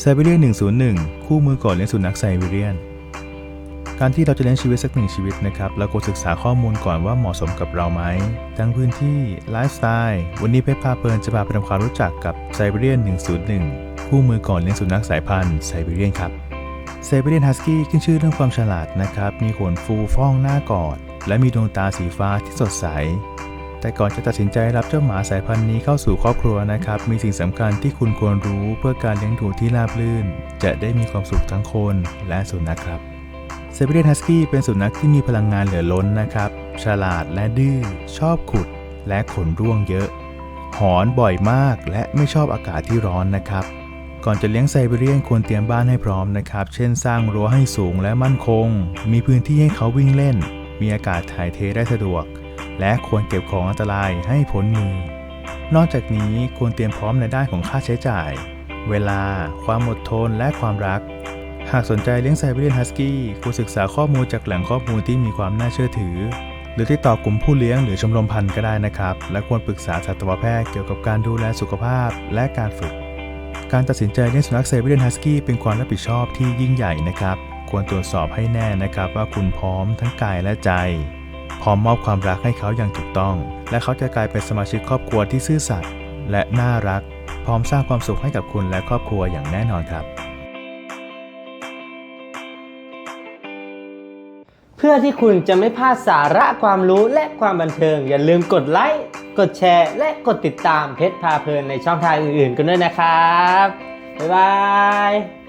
ไซบีเรียน101 คู่มือก่อนเลี้ยงสุนัขไซบีเรียน การที่เราจะเลี้ยงชีวิตสักหนึ่งชีวิตนะครับเราควรศึกษาข้อมูลก่อนว่าเหมาะสมกับเราไหม ทั้งพื้นที่ ไลฟ์สไตล์ วันนี้เพชรพาเพลินจะพาไปทำความรู้จักกับไซบีเรียน101 คู่มือก่อนเลี้ยงสุนัขสายพันธุ์ไซบีเรียนครับ ไซบีเรียนฮัสกี้ขึ้นชื่อเรื่องความฉลาดนะครับ มีขนฟูฟ่องหน้ากอด และมีดวงตาสีฟ้าที่สดใส แต่ก่อนจะตัดสินใจรับเจ้าหมาสายพันธุ์นี้เข้าสู่ครอบครัวนะครับ มีสิ่งสำคัญที่คุณควรรู้เพื่อการเลี้ยงดูที่ราบรื่น จะได้มีความสุขทั้งคนและสุนัขครับไซบีเรียนฮัสกี้เป็นสุนัขที่มีพลังงานเหลือล้นนะครับ ฉลาดและดื้อ ชอบขุดและขนร่วงเยอะ หอนบ่อยมากและไม่ชอบอากาศที่ร้อนนะครับ ก่อนจะเลี้ยงไซบีเรียนควรเตรียมบ้านให้พร้อมนะครับ เช่นสร้างรั้วให้สูงและมั่นคง มีพื้นที่ให้เขาวิ่งเล่น มีอากาศถ่ายเทได้สะดวก และควรเก็บของอันตรายให้พ้นมือ นอกจากนี้ควรเตรียมพร้อมในด้านของค่าใช้จ่าย เวลา ความอดทน และความรัก หากสนใจเลี้ยงไซบีเรียนฮัสกี้ควรศึกษาข้อมูลจากแหล่งข้อมูลที่มีความน่าเชื่อถือ หรือติดต่อกลุ่มผู้เลี้ยงหรือชมรมพันธุ์ก็ได้นะครับ และควรปรึกษาสัตวแพทย์เกี่ยวกับการดูแลสุขภาพและการฝึก การตัดสินใจเลี้ยงสุนัขไซบีเรียนฮัสกี้เป็นความรับผิดชอบที่ยิ่งใหญ่นะครับ ควรตรวจสอบให้แน่นะครับว่าคุณพร้อมทั้งกายและใจ พร้อมมอบความรักให้เขาอย่างถูกต้อง และเขาจะกลายเป็นสมาชิกครอบครัวที่ซื่อสัตย์และน่ารัก พร้อมสร้างความสุขให้กับคุณและครอบครัวอย่างแน่นอนครับ เพื่อที่คุณจะไม่พลาดสาระความรู้และความบันเทิง อย่าลืมกดไลค์ กดแชร์ และกดติดตามเพชรพาเพลินในช่องทางอื่นๆ กันด้วยนะครับ บ๊ายบาย